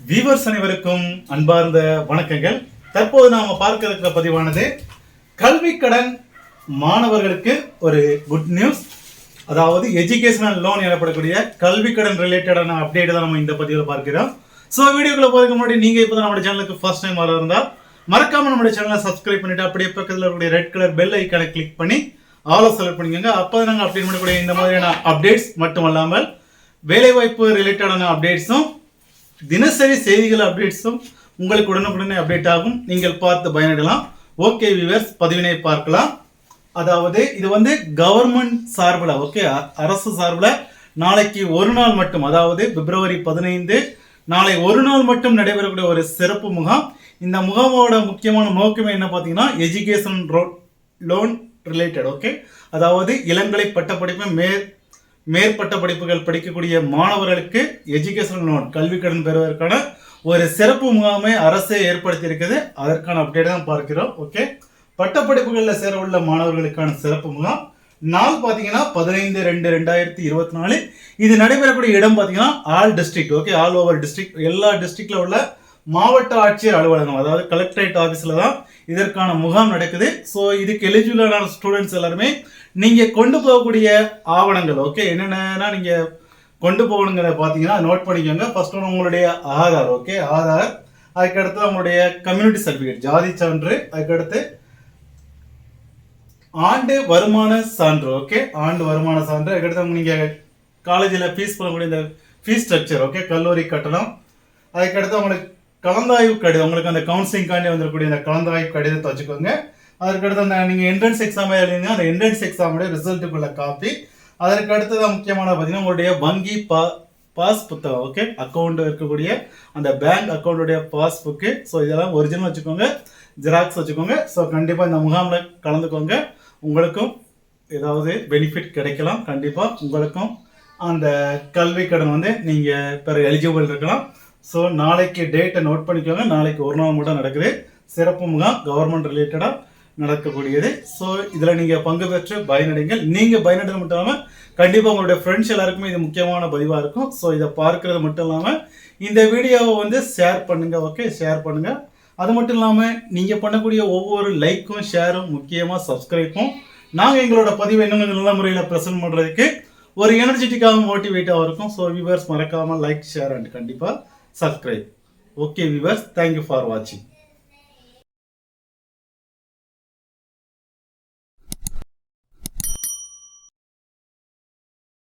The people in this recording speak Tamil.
வீவர்ஸ் அனைவருக்கும் அன்பார்ந்த வணக்கங்கள். தற்போது நாம பார்க்க இருக்கிற பதிவானது கல்வி கடன் மாணவர்களுக்கு ஒரு குட் நியூஸ் அதாவது எஜுகேஷனல் லோன் எனப்படக்கூடிய கல்வி கடன் ரிலேட்டடான அப்டேட் தான் நம்ம இந்த பதிவில் பார்க்கிறோம். ஸோ வீடியோக்குள்ள போறதுக்கு முன்னாடி நீங்க இப்போ தான் சேனலுக்கு ஃபர்ஸ்ட் டைம் வர இருந்தால் மறக்காம நம்ம சேனலை சப்ஸ்கிரைப் பண்ணிட்டு அப்படியே பக்கத்தில் இருக்கக்கூடிய ரெட் கலர் பெல் ஐக்கானை கிளிக் பண்ணி ஆலோ செலக்ட் பண்ணிக்கோங்க. அப்போ நாங்கள் அப்டேட் பண்ணக்கூடிய இந்த மாதிரியான அப்டேட்ஸ் மட்டும் அல்லாமல் வேலைவாய்ப்பு ரிலேட்டடான அப்டேட்ஸும் தினசரி செய்திகள் அப்டேட்ஸும் உங்களுக்கு உடனுக்குடனே அப்டேட் ஆகும். நீங்கள் பார்த்து பயனிடலாம் ஓகே வியூவர்ஸ் பதிவினை பார்க்கலாம். அதாவது இது வந்து கவர்மெண்ட் சார்பில் ஓகே அரசு சார்பில் நாளைக்கு ஒரு நாள் மட்டும் அதாவது பிப்ரவரி பதினைந்து நாளை ஒரு நாள் மட்டும் நடைபெறக்கூடிய ஒரு சிறப்பு முகாம். இந்த முகாமோட முக்கியமான நோக்கமே என்ன பார்த்தீங்கன்னா எஜுகேஷன் லோன் ரிலேட்டட் ஓகே அதாவது இளங்கலை பட்டப்படிப்பு மேற் மேற்பட்ட படிப்புகள் படிக்கக்கூடிய மாணவர்களுக்கு எஜுகேஷனல் லோன் கல்வி கடன் பெறுவதற்கான ஒரு சிறப்பு முகாமை அரசே ஏற்படுத்தி இருக்குது அதற்கான அப்டேட் தான் பார்க்கிறோம். ஓகே பட்டப்படிப்புகளில் சேர உள்ள மாணவர்களுக்கான சிறப்பு முகாம். நாள் பார்த்தீங்கன்னா பதினைந்து ரெண்டு ரெண்டாயிரத்தி இருபத்தி நாலு. இது நடைபெறக்கூடிய இடம் பார்த்தீங்கன்னா all district okay all over district எல்லா டிஸ்ட்ரிக்ட்ல உள்ள மாவட்ட ஆட்சியர் அலுவலகம் அதாவது கலெக்டரேட் ஆஃபீஸில் தான் இதற்கான முகாம் நடக்குது. ஸோ இதுக்கு எலிஜிபிளான ஸ்டூடெண்ட்ஸ் எல்லாருமே நீங்கள் கொண்டு போகக்கூடிய ஆவணங்கள் ஓகே என்னென்னா நீங்கள் கொண்டு போகணுங்கிறத பார்த்தீங்கன்னா நோட் பண்ணிக்கோங்க. ஃபர்ஸ்ட் ஒன்று உங்களுடைய ஆதார் ஓகே ஆதார் அதுக்கடுத்து உங்களுடைய கம்யூனிட்டி சர்டிஃபிகேட் ஜாதி சான்று அதுக்கடுத்து ஆண்டு வருமான சான்று ஓகே ஆண்டு வருமான சான்று அதுக்கடுத்து நீங்கள் காலேஜில் ஃபீஸ் பண்ணக்கூடிய இந்த ஃபீஸ் ஸ்ட்ரக்சர் ஓகே கல்லூரி கட்டணம் அதுக்கடுத்து உங்களுக்கு கலந்தாய்வு கடிதம். உங்களுக்கு அந்த கவுன்சிலிங்காண்டி வந்திருக்கக்கூடிய அந்த கலந்தாய்வு கடிதத்தை வச்சுக்கோங்க. அதற்கடுத்து அந்த நீங்கள் என்ட்ரன்ஸ் எக்ஸாம் எழுதிங்க அந்த என்ட்ரன்ஸ் எக்ஸாமுடைய ரிசல்ட்டுக்குள்ள காப்பி அதற்கு அடுத்ததான் முக்கியமான பார்த்தீங்கன்னா உங்களுடைய வங்கி பா பாஸ் புத்தகம் ஓகே அக்கௌண்ட் இருக்கக்கூடிய அந்த பேங்க் அக்கௌண்ட்டுடைய பாஸ்புக்கு ஸோ இதெல்லாம் ஒரிஜினல் வச்சுக்கோங்க. ஜெராக்ஸ் வச்சுக்கோங்க. ஸோ கண்டிப்பாக இந்த முகாமில் கலந்துக்கோங்க. உங்களுக்கும் ஏதாவது பெனிஃபிட் கிடைக்கலாம். கண்டிப்பாக உங்களுக்கும் அந்த கல்வி கடன் வந்து நீங்கள் பெற எலிஜிபிள் இருக்கலாம். ஸோ நாளைக்கு டேட்டை நோட் பண்ணிக்கோங்க. நாளைக்கு ஒரு நாள் மட்டும் நடக்குது. சிறப்பு முகாம் கவர்மெண்ட் ரிலேட்டடாக நடக்கக்கூடியது. ஸோ இதில் நீங்கள் பங்கு பெற்று பயனடைங்கள். நீங்கள் பயனடைறது மட்டும் இல்லாமல் கண்டிப்பாக உங்களுடைய ஃப்ரெண்ட்ஸ் எல்லாருக்குமே இது முக்கியமான பதிவாக இருக்கும். ஸோ இதை பார்க்கறது மட்டும் இல்லாமல் இந்த வீடியோவை வந்து ஷேர் பண்ணுங்கள் ஓகே ஷேர் பண்ணுங்கள் அது மட்டும் இல்லாமல் நீங்கள் பண்ணக்கூடிய ஒவ்வொரு லைக்கும் ஷேரும் முக்கியமாக சப்ஸ்கிரைப்பும் நாங்கள் எங்களோட பதிவை இன்னும் நல்ல முறையில் ப்ரெசென்ட் பண்ணுறதுக்கு ஒரு எனர்ஜெட்டிக்காக மோட்டிவேட்டாக இருக்கும். ஸோ வியூவர்ஸ் மறக்காமல் லைக் ஷேர் அண்ட் கண்டிப்பாக subscribe okay viewers thank you for வாட்சிங்